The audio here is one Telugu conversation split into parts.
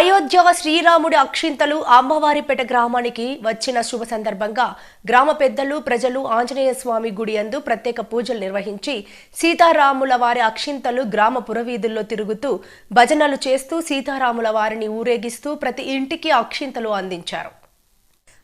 అయోధ్య శ్రీరాముడి అక్షింతలు అమ్మవారిపేట గ్రామానికి వచ్చిన శుభ సందర్భంగా గ్రామ పెద్దలు ప్రజలు ఆంజనేయ స్వామి గుడి యందు ప్రత్యేక పూజలు నిర్వహించి సీతారాముల వారి అక్షింతలు గ్రామ పురవీధుల్లో తిరుగుతూ భజనలు చేస్తూ సీతారాముల వారిని ఊరేగిస్తూ ప్రతి ఇంటికి అక్షింతలు అందించారు.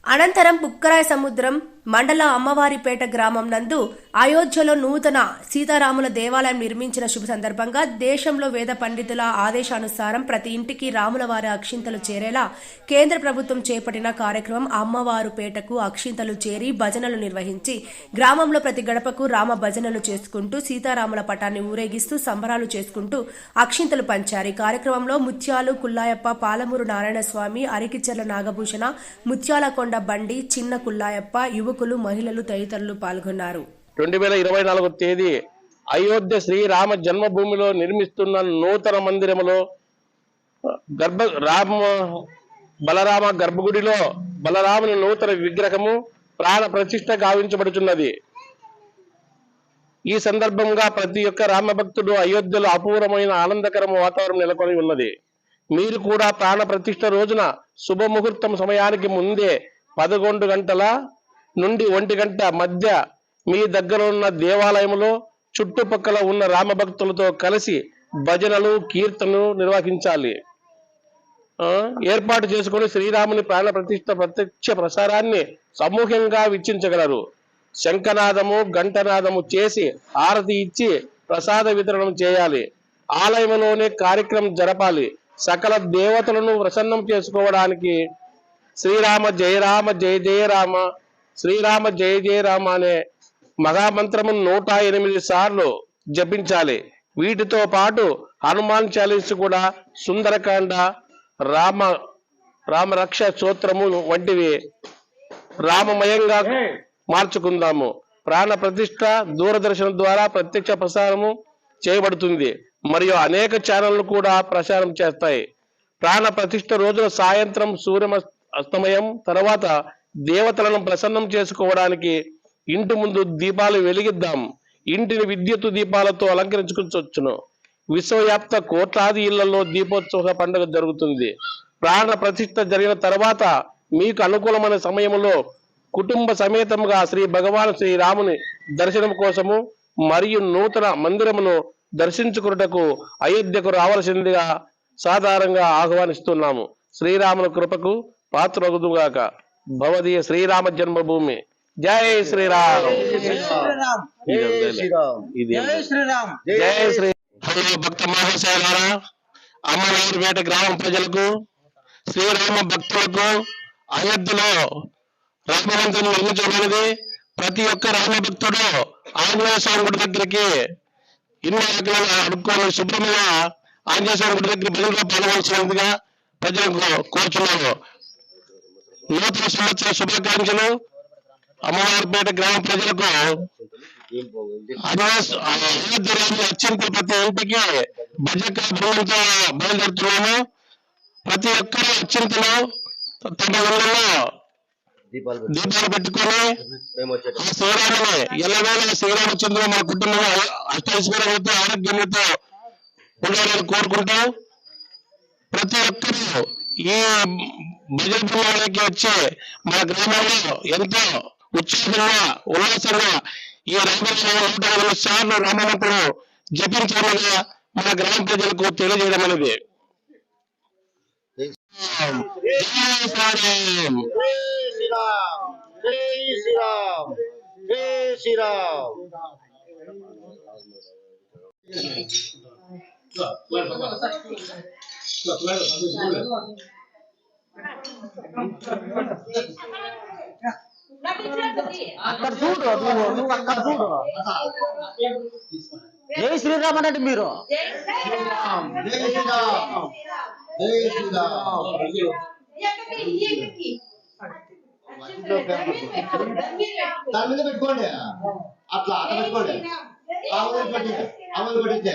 అనంతరం బుక్కరాయ సముద్రం మండల అమ్మవారిపేట గ్రామం నందు అయోధ్యలో నూతన సీతారాముల దేవాలయం నిర్మించిన శుభ సందర్భంగా దేశంలో వేద పండితుల ఆదేశానుసారం ప్రతి ఇంటికి రాముల వారి అక్షింతలు చేరేలా కేంద్ర ప్రభుత్వం చేపట్టిన కార్యక్రమం అమ్మవారు పేటకు అక్షింతలు చేరి భజనలు నిర్వహించి గ్రామంలో ప్రతి గడపకు రామ భజనలు చేసుకుంటూ సీతారాముల పటాన్ని ఊరేగిస్తూ సంబరాలు చేసుకుంటూ అక్షింతలు పంచారు. ఈ కార్యక్రమంలో ముత్యాలు కుల్లాయప్ప పాలమూరు నారాయణ స్వామి అరికిచెర్ల నాగభూషణ ముత్యాలకొండ బండి చిన్న కుల్లాయప్ప యువకులు మహిళలు తదితరులు పాల్గొన్నారు. రెండు వేల ఇరవై నాలుగు తేదీ అయోధ్య శ్రీరామ జన్మభూమిలో నిర్మిస్తున్న నూతన మందిరములో గర్భ రామ బలరామ గర్భగుడిలో బలరాముని నూతన విగ్రహము ప్రాణ ప్రతిష్ట గావించబడుచున్నది. ఈ సందర్భంగా ప్రతి ఒక్క రామ భక్తుడు అయోధ్యలో అపూర్వమైన ఆనందకరం వాతావరణం నెలకొని ఉన్నది. మీరు కూడా ప్రాణ ప్రతిష్ట రోజున శుభముహూర్తం సమయానికి ముందే పదకొండు గంటల నుండి ఒంటి గంట మధ్య మీ దగ్గర ఉన్న దేవాలయంలో చుట్టుపక్కల ఉన్న రామభక్తులతో కలిసి భజనలు కీర్తనలు నిర్వహించాలి. ఏర్పాటు చేసుకుని శ్రీరాముని ప్రాణ ప్రతిష్ట ప్రత్యక్ష ప్రసారాన్ని సమూహంగా వీక్షించగలరు. శంఖనాదము గంటనాదము చేసి హారతి ఇచ్చి ప్రసాద వితరణం చేయాలి. ఆలయంలోనే కార్యక్రమం జరపాలి. సకల దేవతలను ప్రసన్నం చేసుకోవడానికి శ్రీరామ జయ రామ జయ జయ రామ శ్రీరామ జయ జయ రామ అనే మహామంత్రము నూట ఎనిమిది సార్లు జపించాలి. వీటితో పాటు హనుమాన్ చాలీస్ కూడా సుందరకాండ రామ రామరక్ష స్తోత్రము వంటివి రామమయంగా మార్చుకుందాము. ప్రాణ ప్రతిష్ట దూరదర్శనం ద్వారా ప్రత్యక్ష ప్రసారము చేయబడుతుంది. మరియు అనేక ఛానళ్ళు కూడా ప్రసారం చేస్తాయి. ప్రాణ ప్రతిష్ట రోజున సాయంత్రం సూర్య అస్తమయం తర్వాత దేవతలను ప్రసన్నం చేసుకోవడానికి ఇంటి ముందు దీపాలు వెలిగిద్దాం. ఇంటిని విద్యుత్ దీపాలతో అలంకరించుకోవచ్చును విశ్వవ్యాప్త కోట్లాది ఇళ్ళలో దీపోత్సవ పండుగ జరుగుతుంది. ప్రాణ ప్రతిష్ట జరిగిన తర్వాత మీకు అనుకూలమైన సమయంలో కుటుంబ సమేతంగా శ్రీ భగవాన్ శ్రీరాముని దర్శనం కోసము మరియు నూతన మందిరమును దర్శించుకున్నటకు అయోధ్యకు రావలసిందిగా సాధారణంగా ఆహ్వానిస్తున్నాము. శ్రీరాముని కృపకు పాత్రగుదుగాక భవదీయ శ్రీరామ జన్మభూమి. జై శ్రీరామ్. జై. శ్రీరామ్. జై శ్రీరామ్. జై శ్రీ భక్త మహాశయారా గ్రామ ప్రజలకు శ్రీరామ భక్తులకు అయోధ్యలో రామమందిరం నిర్మించబడినది. ప్రతి ఒక్క రామ భక్తుడు ఆంజనేయ స్వామి గుడి దగ్గరికి ఇన్ని రకాల అడుక్కోని శుభ్రంగా ఆంజనేయ స్వామి గుడి దగ్గర బదులుగా పాల్గొనవలసినదిగా ప్రజలకు కోరుచున్నాను. నూతన సంవత్సర శుభాకాంక్షలు. అమ్మవారిపేట గ్రామ ప్రజలకు అయోధ్య అత్యంత ప్రతి ఇంటికి భజక భూమితో బయలుదేరుతున్నాము. ప్రతి ఒక్కరు అత్యంతలో తమ ఊళ్ళలో దీపాలు పెట్టుకొని ఆ శ్రీరాముని ఎల్లవేళ శ్రీరామచంద్రుడు మా కుటుంబంలో అష్టైశ్వర్యంతో ఆరోగ్యంతో ఉండాలని కోరుకుంటాం ప్రతి ఒక్కరూ ఈ భజన ప్రమాణానికి వచ్చే మన గ్రామంలో ఎంతో ఉత్సాహంగా ఉల్లాసంగా ఈ రామకృష్ణ సార్లు రామమంత్రం జపించాలని మన గ్రామ ప్రజలకు తెలియజేయడం అనేది శ్రీరామ్. జై అక్కడ చూడు నువ్వు నువ్వు అక్కడ చూడు. జై శ్రీరామ్ అనండి మీరు. దాని మీద పెట్టుకోండి. అట్లా అక్కడ పెట్టుకోండి. ఆవులు పెట్టి ఆవులు పెట్టించే.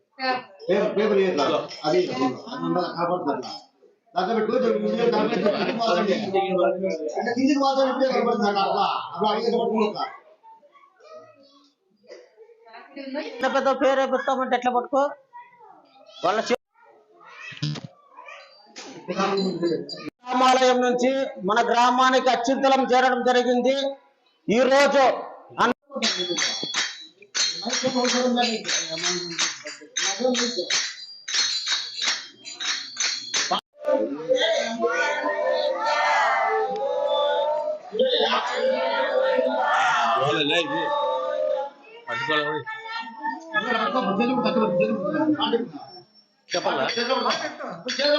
పేపర్ పేపర్ ఇట్లా అది దాంట్లో అంటే కిందికి ఇప్పుడే కనపడుతుంది అట్లా పెద్ద పేరే పెట్టామంటే ఎట్లా పట్టుకో? వాళ్ళ గ్రామాలయం నుంచి మన గ్రామానికి అత్యుత్తలం చేరడం జరిగింది. ఈ రోజు అన్- చెప్పాలా? చేతులు జయ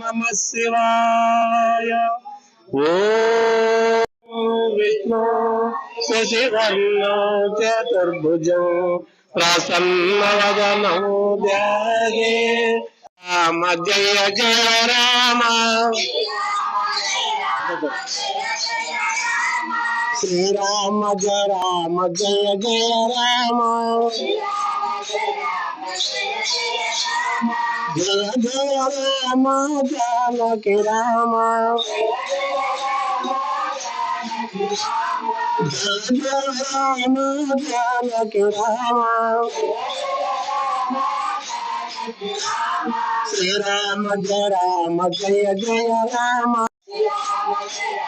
నమ శివాయ. ఓం విష్ణు శశివర్ణో చతుర్భుజం ప్రసన్నవదనం ధ్యాయే రామ జయ జయ రామ శ్రీరామ జయ రామ జయ జయ రామ జయ జయ రామ జానకి రామ జయ జయ రామ జానకి రామ శ్రీరామ జయ రామ జయ జయ రామ జయ జయ రామ జానకి రామ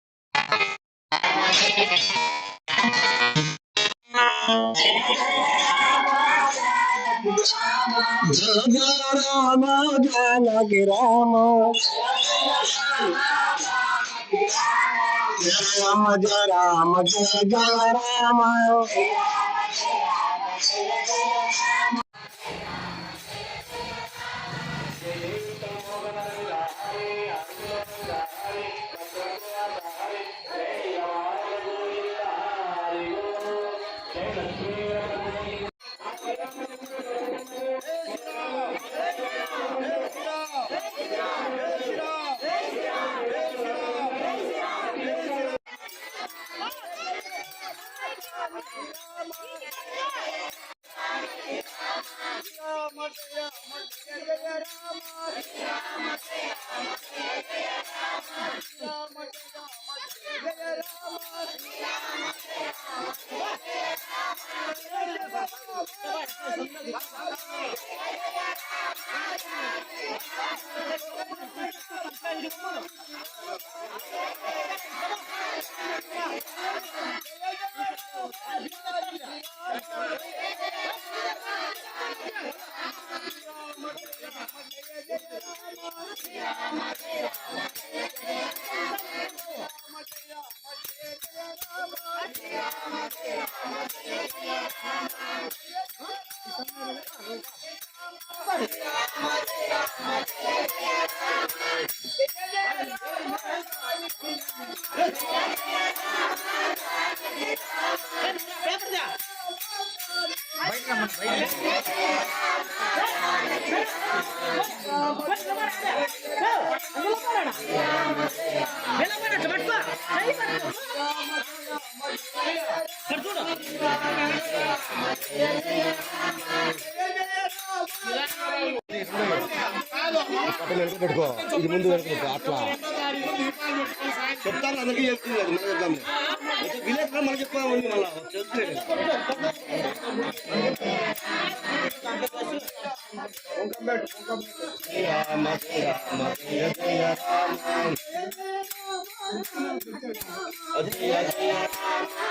రామ జయ జయ రామ జానకి రామ జయ రామ జయ రామ జయ జయ రామ Hallelujah. పెట్టుకో. ఇది ముందు పెట్టుకో అట్లా. చెప్తాను అందరికీ చెప్తుంది మనం చెప్తాం విలేజ్ లో మనకి ఎక్కువ ఉంది మళ్ళా చెప్తుంది రామ రామ జయ రామ జయ రామ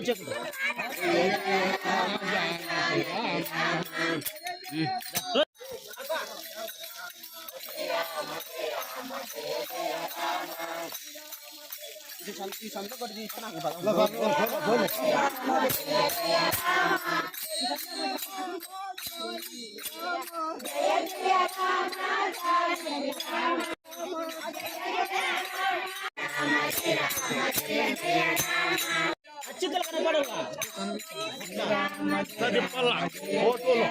చెప్పు ఈ సంత కొట్టి Tadi pala, botol. Oh,